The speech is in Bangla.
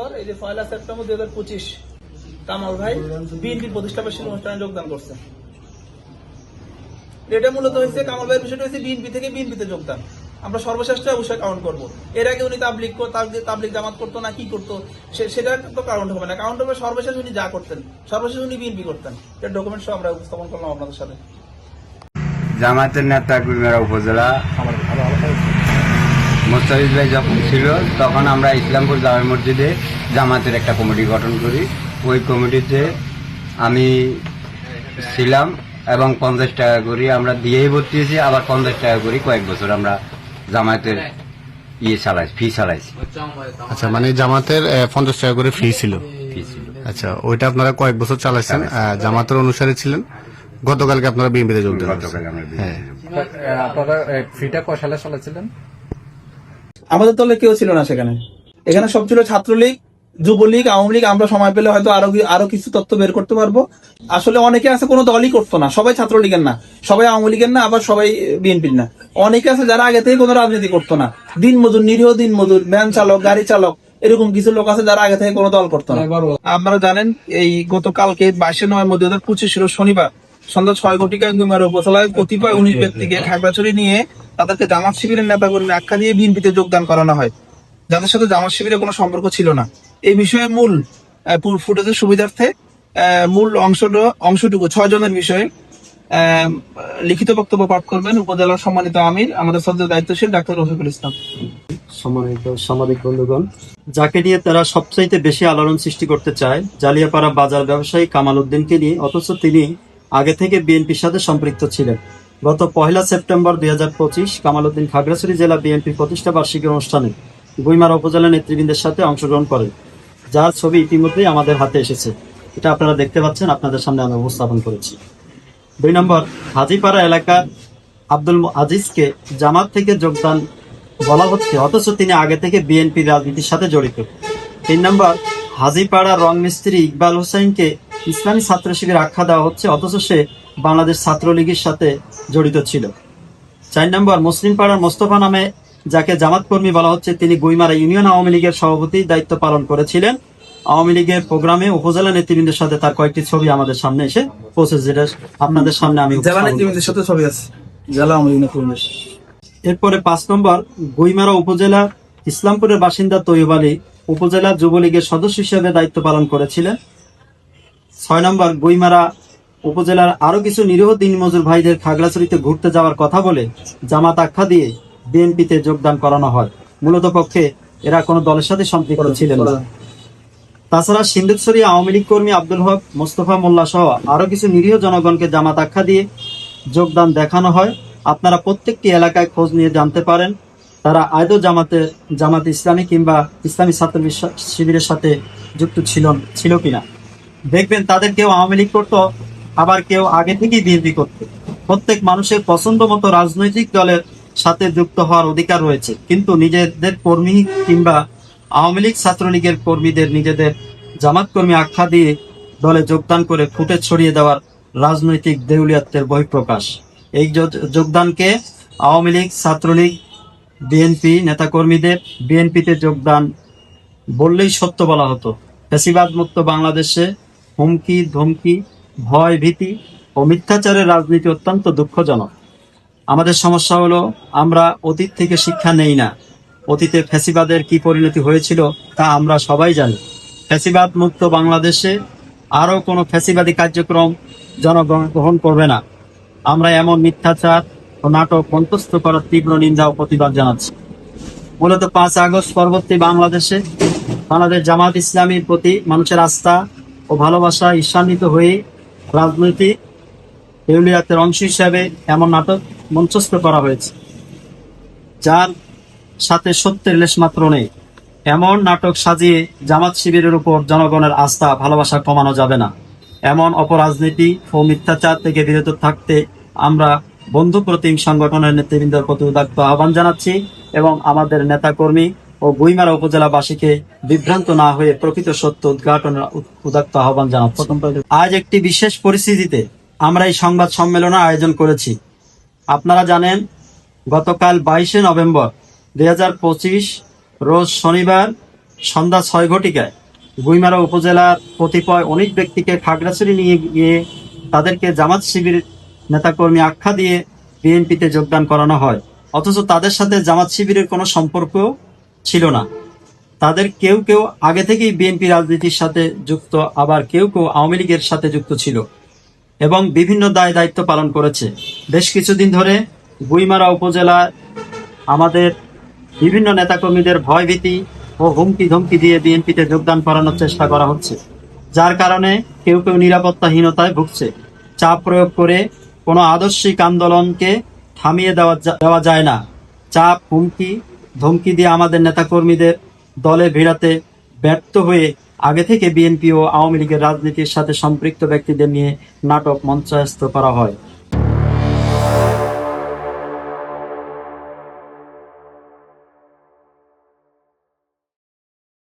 পর এই যে পয়লা সেপ্টেম্বর দুই হাজার পঁচিশ কামাল ভাই বিএনপির প্রতিষ্ঠা বার্ষিকী অনুষ্ঠানে যোগদান করছে। এটা মূলত হয়েছে কামাল ভাইয়ের বিষয়টা হয়েছে বিএনপি থেকে বিএনপিতে যোগদান। আমরা সর্বশেষটা অবশ্যই কাউন্ট করব। এর আগে উনি তাবলিক তাবলিক জামাত করতো না, কি করতো সেটা তো কাউন্ট হবে না। কাউন্ট হবে সর্বশেষ উনি যা করতেন। সর্বশেষ উনি বিএনপি করতেন। এর ডকুমেন্টস আমরা উপস্থাপন করলাম আপনাদের সাথে। জামাতের নেতা গুলমেরা উপজেলা মোস্তাফিজ ভাই যখন ছিল তখন আমরা ইসলামপুর জামা মসজিদে জামাতের একটা কমিটি গঠন করি। ওই কমিটিতে আমি ছিলাম এবং পঞ্চাশ টাকা করি আমরা দিয়েই ভর্তি হয়েছি আবার পঞ্চাশ টাকা করি কয়েক বছর আমরা জামাতের ইয়ে চালাইছি ফি চালাইছি। আচ্ছা মানে জামাতের পঞ্চাশ টাকা করে ফি ছিল। ফি ছিল। আচ্ছা ওইটা আপনারা কয়েক বছর চালাইছেন জামাতের অনুসারে ছিলেন। গতকালকে আপনারা বিএনপিতে যোগ গতকাল আমরা হ্যাঁ। আপনারা ফিটা কয় সালে চালাচ্ছিলেন আমাদের দলে কেউ ছিল না সেখানে। এখানে সব ছিল ছাত্রলীগ যুবলীগ আওয়ামী লীগ আমরা সময় পেলে হয়তো আরও আরও কিছু তথ্য বের করতে পারব। আসলে অনেকে আছে কোনো দলই করতো না। সবাই ছাত্রলীগের না। সবাই আওয়ামী লীগের না আবার সবাই বিএনপির না। অনেকে আছে যারা আগে থেকে কোনো রাজনীতি করতো না। দিন মজুর নিরীহ দিন মজুর ভ্যান চালক গাড়ি চালক এরকম কিছু লোক আছে যারা আগে থেকে কোনো দল করতো না। আপনারা জানেন এই গতকালকে বাইশে নভেম্বর দুই হাজার পঁচিশ ছিল শনিবার সন্ধ্যা ছয় কোটিকায় গুমার উপজেলায় কতিপয় উনিশ ব্যক্তিকে খাগড়াছড়ি নিয়ে তাদেরকে জামাত শিবিরের নেতা কর্মী আখ্যা দিয়ে বিএনপিতে যোগদান করানো হয়। যাদের সাথে জামাত শিবিরের কোনো সম্পর্ক ছিল না। এই বিষয়ে মূল ফুটেজের সুবিধার্থে মূল অংশটা অংশটুকু ছয় জনের বিষয়ে লিখিত বক্তব্য পাঠ করবেন উপজেলার সম্মানিত আমির আমাদের সদ্য দায়িত্বশীল ডাক্তার রফিকুল ইসলাম। সম্মানিত সাংবাদিক বন্ধুগণ যাকে নিয়ে তারা সবচাইতে বেশি আলোড়ন সৃষ্টি করতে চায় জালিয়াপাড়া বাজার ব্যবসায়ী কামাল উদ্দিনকে নিয়ে অথচ তিনি আগে থেকে বিএনপির সাথে সম্পৃক্ত ছিলেন। গত পহেলা সেপ্টেম্বর দুই হাজার পঁচিশ কামাল উদ্দিন খাগড়াছড়ি জেলা বিএনপি প্রতিষ্ঠা বার্ষিকী অনুষ্ঠানে গুইমারা উপজেলা নেতৃবৃন্দের সাথে অংশগ্রহণ করেন, যার ছবি ইতিমধ্যেই আমাদের হাতে এসেছে। এটা আপনারা দেখতে পাচ্ছেন, আপনাদের সামনে আমি উপস্থাপন করেছি। দুই নম্বর, হাজিপাড়া এলাকার আব্দুল আজিজকে জামাত থেকে যোগদান বলা হচ্ছে, অথচ তিনি আগে থেকে বিএনপি রাজনীতির সাথে জড়িত। তিন নম্বর, হাজিপাড়া রং মিস্ত্রি ইকবাল হোসেনকে ইসলামী ছাত্র শিবির আখ্যা দেওয়া হচ্ছে অথচ সে বাংলাদেশ ছাত্রলীগের সাথে জড়িত ছিল। চার নম্বর মুসলিম পাড়ার মোস্তফা নামে যাকে জামাত কর্মী বলা হচ্ছে তিনি গুইমারা ইউনিয়ন আওয়ামী লীগের সভাপতি দায়িত্ব পালন করেছিলেন। আওয়ামী লীগের প্রোগ্রামে উপজেলা নেতৃবৃন্দের সাথে তার কয়েকটি ছবি আমাদের সামনে এসে পৌঁছেছে যেটা আপনাদের সামনে আমি জেলা নেতৃবৃন্দের সাথে ছবি আছে। জেলা আওয়ামী লীগ এরপরে পাঁচ নম্বর গুইমারা উপজেলা ইসলামপুরের বাসিন্দা তৈয়ব আলী উপজেলা যুবলীগের সদস্য হিসেবে দায়িত্ব পালন করেছিলেন। ছয় নম্বর গুইমারা উপজেলার আরও কিছু নিরীহ দিনমজুর ভাইদের খাগড়াছড়িতে ঘুরতে যাওয়ার কথা বলে জামাত আখ্যা দিয়ে বিএনপিতে যোগদান করানো হয়। মূলত পক্ষে এরা কোনো দলের সাথে সম্পৃক্ত ছিলেন না। তাছাড়া সিন্ধুকছড়ি আওয়ামী লীগ কর্মী আব্দুল হক, মোস্তফা মোল্লা সহ আরও কিছু নিরীহ জনগণকে জামাত আখ্যা দিয়ে যোগদান দেখানো হয়। আপনারা প্রত্যেকটি এলাকায় খোঁজ নিয়ে জানতে পারেন। তারা আদৌ জামাতে, জামাত ইসলামী কিংবা ইসলামী ছাত্র শিবিরের সাথে যুক্ত ছিল ছিল কিনা। দেখবেন তাদের কেউ আওয়ামী লীগ করতো, আবার কেউ আগে থেকেই বিএনপি করতো। প্রত্যেক মানুষের পছন্দ মতো রাজনৈতিক দলের সাথে যুক্ত হওয়ার অধিকার রয়েছে। কিন্তু নিজেদের কর্মী কিংবা আওয়ামী লীগ ছাত্রলীগের কর্মীদের নিজেদের জামাত কর্মী আখ্যা দিয়ে দলে যোগদান করে ফুটে ছড়িয়ে দেওয়ার রাজনৈতিক দেউলিয়াত্বের বহিঃপ্রকাশ। এই যোগদানকে আওয়ামী লীগ, ছাত্রলীগ, বিএনপি নেতাকর্মীদের বিএনপিতে যোগদান বললেই সত্য বলা হতো। ফ্যাসিবাদ মুক্ত বাংলাদেশে হুমকি, ধমকি, ভয়, ভীতি ও মিথ্যাচারের রাজনীতি অত্যন্ত দুঃখজনক। আমাদের সমস্যা হলো, আমরা অতীত থেকে শিক্ষা নেই না। অতীতে ফ্যাসিবাদের কি পরিণতি হয়েছিল তা আমরা সবাই জানি। ফ্যাসিবাদ মুক্ত বাংলাদেশে আরও কোনো ফ্যাসিবাদী কার্যক্রম জনগণ গ্রহণ করবে না। আমরা এমন মিথ্যাচার ও নাটক মন্তস্থ করার তীব্র নিন্দা ও প্রতিবাদ জানাচ্ছি। মূলত পাঁচ আগস্ট পরবর্তী বাংলাদেশে বাংলাদেশ জামাত ইসলামীর প্রতি মানুষের আস্থা ও ভালোবাসা ঈর্ষান্বিত হয়ে রাজনৈতিক দেউলিয়াতের অংশ হিসাবে এমন নাটক মঞ্চস্থ করা হয়েছে, যার সাথে সত্যের লেশ মাত্র নেই। এমন নাটক সাজিয়ে জামাত শিবিরের উপর জনগণের আস্থা, ভালোবাসা কমানো যাবে না। এমন অপরাজনীতি ও মিথ্যাচার থেকে বিরত থাকতে আমরা বন্ধু প্রতিম সংগঠনের নেতৃবৃন্দের প্রতি উদাত্ত আহ্বান জানাচ্ছি এবং আমাদের নেতাকর্মী ও গুইমারা উপজেলাবাসীকে বিভ্রান্ত না হয়ে প্রকৃত সত্য উদ্ঘাটনের উদ- উদাত্ত আহ্বান জানাচ্ছি আজ একটি বিশেষ পরিস্থিতিতে আমরা এই সংবাদ সম্মেলনের আয়োজন করেছি। আপনারা জানেন গতকাল বাইশে নভেম্বর দু হাজার পঁচিশ রোজ শনিবার সন্ধ্যা ছয় ঘটিকায় গুইমারা উপজেলার কতিপয় অনেক ব্যক্তিকে খাগড়াছড়ি নিয়ে গিয়ে তাদেরকে জামাত শিবির নেতাকর্মী আখ্যা দিয়ে বিএনপিতে যোগদান করানো হয়। অথচ তাদের সাথে জামাত শিবিরের কোনো সম্পর্ক ছিল না। তাদের কেউ কেউ আগে থেকেই বিএনপি রাজনীতির সাথে যুক্ত, আবার কেউ কেউ আওয়ামী লীগের সাথে যুক্ত ছিল এবং বিভিন্ন দায় দায়িত্ব পালন করেছে। বেশ কিছুদিন ধরে গুইমারা উপজেলায় আমাদের বিভিন্ন নেতাকর্মীদের ভয়ভীতি ও হুমকি ধমকি দিয়ে বিএনপিতে যোগদান করানোর চেষ্টা করা হচ্ছে, যার কারণে কেউ কেউ নিরাপত্তাহীনতায় ভুগছে। চাপ প্রয়োগ করে কোনো আদর্শিক আন্দোলনকে থামিয়ে দেওয়া দেওয়া যায় না। চাপ, হুমকি ধমকি দিয়ে আমাদের নেতাকর্মীদের দলে ভিড়াতে ব্যর্থ হয়ে আগে থেকে বিএনপি ও আওয়ামী লীগের রাজনীতির সাথে সম্পৃক্ত ব্যক্তিদের নিয়ে নাটক মঞ্চায়স্ত করা হয়।